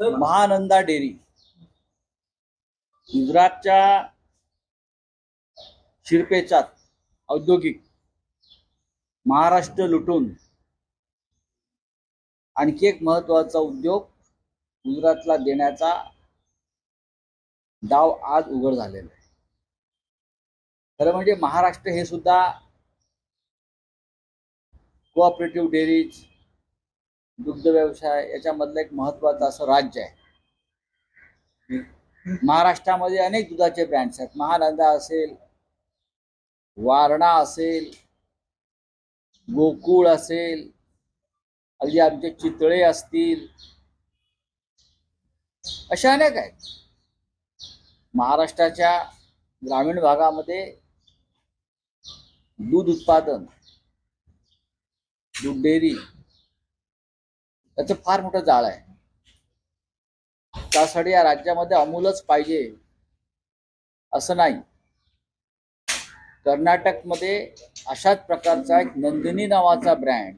Mahananda dairy. गुजरातच्या शिरपेचात औद्योगिक महाराष्ट्र लुटून आणखी एक महत्त्वाचा उद्योग गुजरातला देण्याचा डाव आज उघड झालेला आहे. खरं म्हणजे महाराष्ट्र हे सुद्धा कोऑपरेटिव्ह डेअरीज दुग्ध व्यवसाय याच्यामधलं एक महत्वाचं असं राज्य आहे. महाराष्ट्रामध्ये अनेक दुधाचे ब्रँड्स आहेत. महानंदा असेल वारणा असेल गोकुळ असेल अगदी आमचे चितळे असतील अशा अनेक आहेत. महाराष्ट्राच्या ग्रामीण भागामध्ये दूध उत्पादन दूध डेअरी त्याचं फार मोठं जाळ आहे. त्यासाठी या राज्यामध्ये अमूलच पाहिजे असं नाही. कर्नाटकमध्ये अशाच प्रकारचा एक नंदिनी नावाचा ब्रँड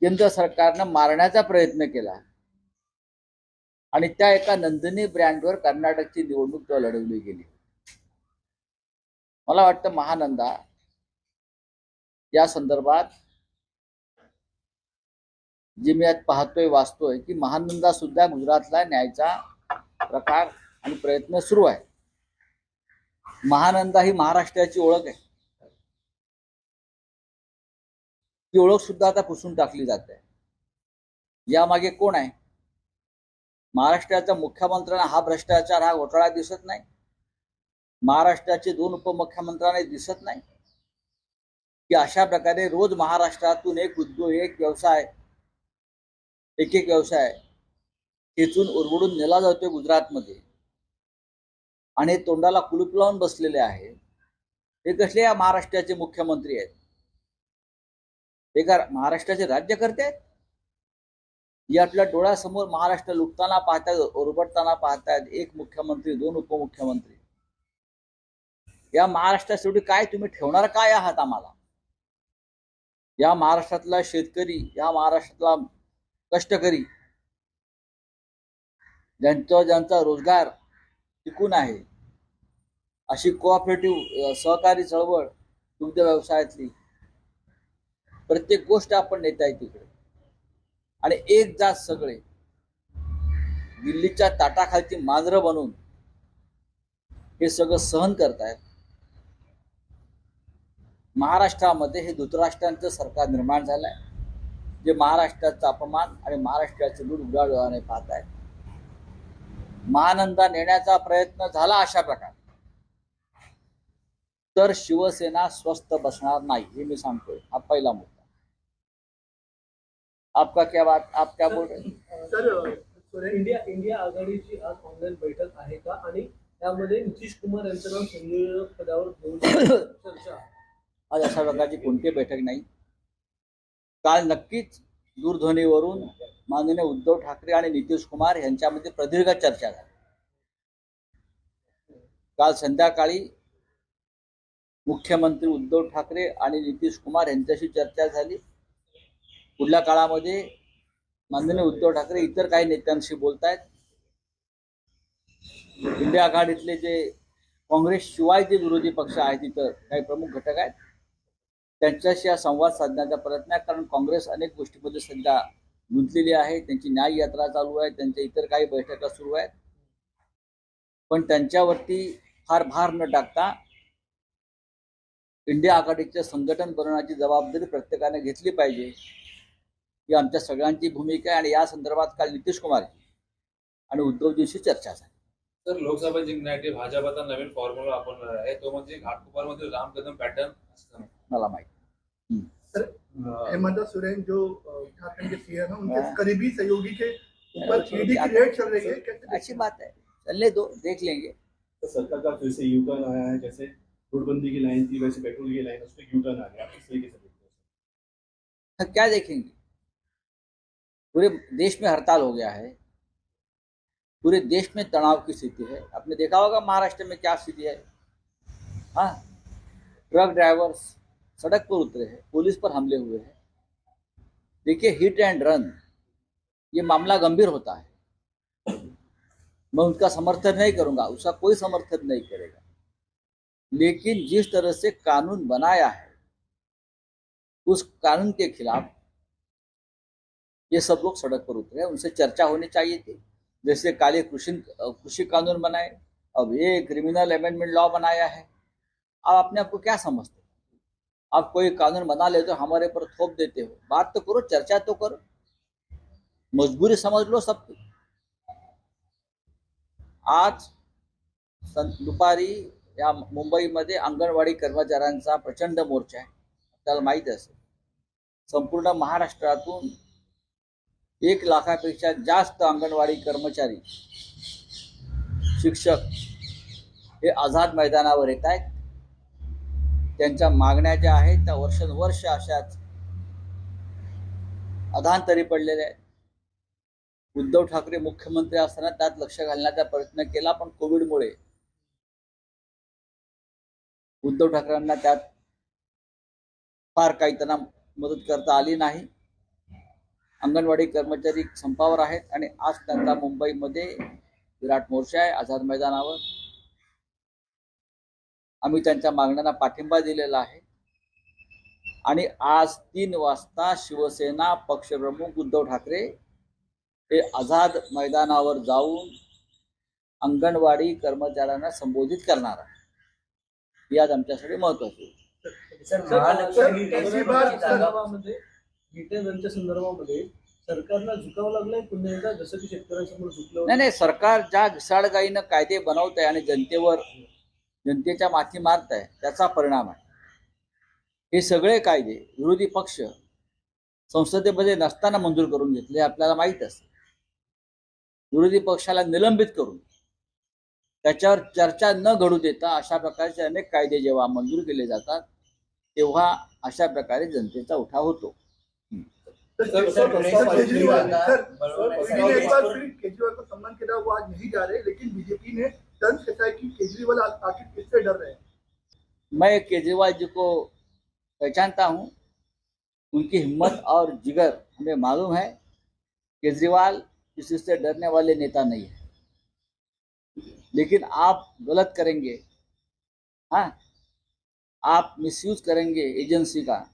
केंद्र सरकारनं मारण्याचा प्रयत्न केला. आणि त्या एका नंदिनी ब्रँडवर कर्नाटकची निवडणूक तेव्हा लढवली गेली. मला वाटतं महानंदा या संदर्भात जे मी आज पाहतोय वाचतोय की महानंदा सुद्धा गुजरातला न्यायचा प्रकार आणि प्रयत्न सुरू आहे. महानंदा ही महाराष्ट्राची ओळख आहे. ती ओळख सुद्धा आता पुसून टाकली जाते यामागे कोण आहे? महाराष्ट्राच्या मुख्यमंत्र्यांना हा भ्रष्टाचार हा घोटाळा दिसत नाही. महाराष्ट्राचे दोन उपमुख्यमंत्र्यांना दिसत नाही. की अशा प्रकारे रोज महाराष्ट्रातून एक उद्योग एक व्यवसाय एक एक व्यवसाय खेचून उरबडून नेला जातोय गुजरातमध्ये. आणि तोंडाला कुलूप लावून बसलेले आहे. हे कसले या महाराष्ट्राचे मुख्यमंत्री आहेत? हे का महाराष्ट्राचे राज्यकर्ते आहेत? या आपल्या डोळ्यासमोर महाराष्ट्र लुटताना पाहतात ओरबडताना पाहतात एक मुख्यमंत्री दोन उपमुख्यमंत्री. या महाराष्ट्रासाठी शेवटी काय तुम्ही ठेवणार काय आहात आम्हाला? या महाराष्ट्रातला शेतकरी या महाराष्ट्रातला कष्टकरी. ज्यांचा ज्यांचा रोजगार टिकून आहे. अशी कोऑपरेटिव्ह सहकारी चळवळ दुग्ध व्यवसायातली प्रत्येक गोष्ट आपण नेता आहे तिकडे. आणि एक जात सगळे दिल्लीच्या ताटाखालची मांजरं बनून हे सगळं सहन करतायत. महाराष्ट्रामध्ये हे धृतराष्ट्रांचं सरकार निर्माण झालंय. जे महाराष्ट्राचा अपमान आणि महाराष्ट्राचे दूध उडाडवाने पाहत आहेत. महानंदा नेण्याचा प्रयत्न झाला अशा प्रकारे. तर शिवसेना स्वस्थ बसणार नाही हे मी सांगतोय. हा पहिला मुद्दा. आपका क्या बात आप क्या बोल रहे इंडिया इंडिया आघाडीची आज ऑनलाईन बैठक आहे का? आणि त्यामध्ये नितीश कुमार यांचं नाव संयोजक पदावर घेऊन चर्चा. आज अशा प्रकारची कोणती बैठक नाही. काल नक्कीच दूरध्वनीवरून माननीय उद्धव ठाकरे आणि नितीश कुमार यांच्यामध्ये प्रदीर्घ चर्चा झाली. काल संध्याकाळी मुख्यमंत्री उद्धव ठाकरे आणि नितीश कुमार यांच्याशी चर्चा झाली. पुढल्या काळामध्ये माननीय उद्धव ठाकरे इतर काही नेत्यांशी बोलतायत. इंडिया आघाडीतले जे काँग्रेस शिवाय जे विरोधी पक्ष आहेत तिथं काही प्रमुख घटक आहेत त्यांच्याशी हा संवाद साधण्याचा प्रयत्न आहे. कारण काँग्रेस अनेक गोष्टीमध्ये सध्या गुंतलेली आहे. त्यांची न्याय यात्रा चालू आहे. त्यांच्या इतर काही बैठका सुरू आहेत. पण त्यांच्यावरती फार भार न टाकता इंडिया आघाडीचे संघटन बनवण्याची जबाबदारी प्रत्येकाने घेतली पाहिजे. ही आमच्या सगळ्यांची भूमिका आहे. आणि या संदर्भात काल नितीश कुमारजी आणि उद्धवजींशी चर्चा झाली. तर लोकसभा जिंकण्यासाठी भाजपाचा नवीन फॉर्म्युला वापरणार आहे. तो म्हणजे घाटकोपरमध्ये राम कदम पॅटर्न. मला माहिती. हेमंत सोरेन जो झारखंड के सीएम है उनके हाँ। करीबी सहयोगी के ऊपर ईडी क्या की रेड चल रही है अच्छी बात है। चलने दो देख लेंगे। तो सरकार का फिर से यू टर्न आया है जैसे नोटबंदी की लाइन थी वैसे पेट्रोल की लाइन उस पर यू टर्न आ गया। आप किस तरीके से देखते हो क्या देखेंगे? पूरे देश में हड़ताल हो गया है। पूरे देश में तनाव की स्थिति है। आपने देखा होगा महाराष्ट्र में क्या स्थिति है? हाँ? ट्रक ड्राइवर्स सड़क पर उतरे हैं, पुलिस पर हमले हुए हैं। देखिए हिट एंड रन ये मामला गंभीर होता है। मैं उनका समर्थन नहीं करूँगा, उसका कोई समर्थन नहीं करेगा। लेकिन जिस तरह से कानून बनाया है, उस कानून के खिलाफ ये सब लोग सड़क पर उतरे उनसे चर्चा होनी चाहिए थी। जैसे काले कृषि कृषि कानून बनाए, अब ये क्रिमिनल अमेंडमेंट लॉ बनाया है। आप अपने आप को क्या समझते आप कोई कानून बना लेते हो हमारे पर थोप देते हो। बात तो करो चर्चा तो करो। मजबूरी समझ लो सब। आज सं- दुपारी या मुंबईमध्ये अंगणवाडी कर्मचाऱ्यांचा प्रचंड मोर्चा आहे. आपल्याला माहीत असेल. संपूर्ण महाराष्ट्रातून एक लाखापेक्षा जास्त अंगणवाडी कर्मचारी शिक्षक हे आझाद मैदानावर येत आहेत. त्यांच्या मागण्या ज्या आहेत त्या वर्षानुवर्ष अशाच अधांतरी पडलेल्या आहेत. उद्धव ठाकरे मुख्यमंत्री असताना त्यात लक्ष घालण्याचा प्रयत्न केला पण कोविडमुळे उद्धव ठाकरेंना त्यात फार काही त्यांना मदत करता आली नाही. अंगणवाडी कर्मचारी संपावर आहेत आणि आज त्यांचा मुंबईमध्ये विराट मोर्चा आहे आझाद मैदानावर. आम्ही त्यांच्या मागण्यांना पाठिंबा दिलेला आहे. आणि आज तीन वाजता शिवसेना पक्षप्रमुख उद्धव ठाकरे हे आझाद मैदानावर जाऊन अंगणवाडी कर्मचाऱ्यांना संबोधित करणार आहे. ही आज आमच्यासाठी महत्वाची संदर्भामध्ये सरकारला झुकावं लागलंय पुन्हा एकदा जसं की शेतकऱ्यांसमोर झुकलं. नाही नाही सरकार ज्या घिसाडगाईनं कायदे बनवत आहे आणि जनतेवर जनतेच्या माथी मारत आहे त्याचा परिणाम आहे. हे सगळे कायदे विरोधी पक्ष संसदेमध्ये नसताना मंजूर करून घेतले आपल्याला माहीत असते विरोधी पक्षाला निलंबित करून त्याच्यावर चर्चा न घडू देता अशा प्रकारचे अनेक कायदे जेव्हा मंजूर केले जातात तेव्हा अशा प्रकारे जनतेचा उठाव होतो. केजरीवाल है। एक बार फिर को सम्मान किया वो आज नहीं जा रहे लेकिन बीजेपी ने टर्न कहता है कि केजरीवाल आखिर किससे डर रहे हैं मैं केजरीवाल जी को पहचानता हूँ उनकी हिम्मत और जिगर हमें मालूम है केजरीवाल किसी से डरने वाले नेता नहीं है लेकिन आप गलत करेंगे हाँ आप मिसयूज करेंगे एजेंसी का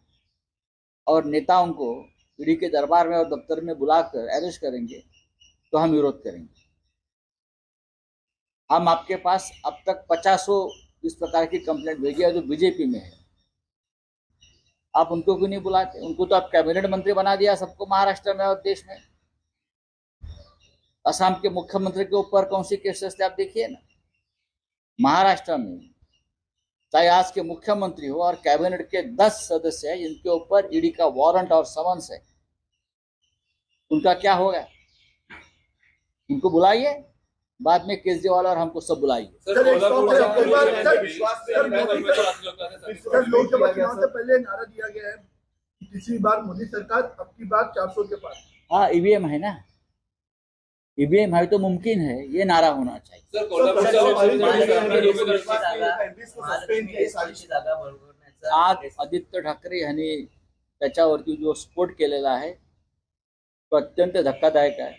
और नेताओं को ईडी के दरबार में और दफ्तर में बुलाकर अरेस्ट करेंगे तो हम विरोध करेंगे। हम आपके पास अब तक पचासों इस प्रकार की कंप्लेंट भेजी है जो बीजेपी में है। आप उनको क्यों नहीं बुलाते? उनको तो आप कैबिनेट मंत्री बना दिया सबको महाराष्ट्र में और देश में। असम के मुख्यमंत्री के ऊपर कौन सी केसेस थे आप देखिए ना। महाराष्ट्र में चाहे आज के मुख्यमंत्री हो और कैबिनेट के दस सदस्य हैं, जिनके ऊपर ईडी का वारंट और समन्स है। उनका क्या होगा उनको बुलाइए बाद में केजरीवाल और हमको सब बुलाइए। सर सर, एक कोल्हापूर सर, मध्ये सर, मोदी सर, यांनी विश्वास सर, नाही मोदी करण्याचं सर, असं लोकांनी सांगितलं. सर लोकसभा चुनाव से पहले नारा दिया गया है। कि तीसरी बार मोदी सरकार अब की बार 400 के पार हाँ ईवीएम है ना? ईवीएम है तो मुमकिन है ये नारा होना चाहिए। सर कोल्हापूरच्या सर, लोकसभेमध्ये महालक्ष्मी उमेदवार टेक्नॉलॉजी जागा महालक्ष्मी टेक्नॉलॉजी जागा बळकवण्याचा आज आदित्य ठाकरे यांनी त्याच्यावरती जो स्फोट केलेला आहे तो अत्यंत धक्कादायक आहे.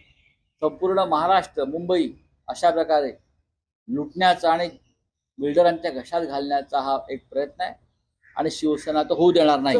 संपूर्ण महाराष्ट्र मुंबई अशा प्रकारे लुटण्याचा आणि बिल्डरांच्या घशात घालण्याचा हा एक प्रयत्न आहे. आणि शिवसेना तो होऊ देणार नाही.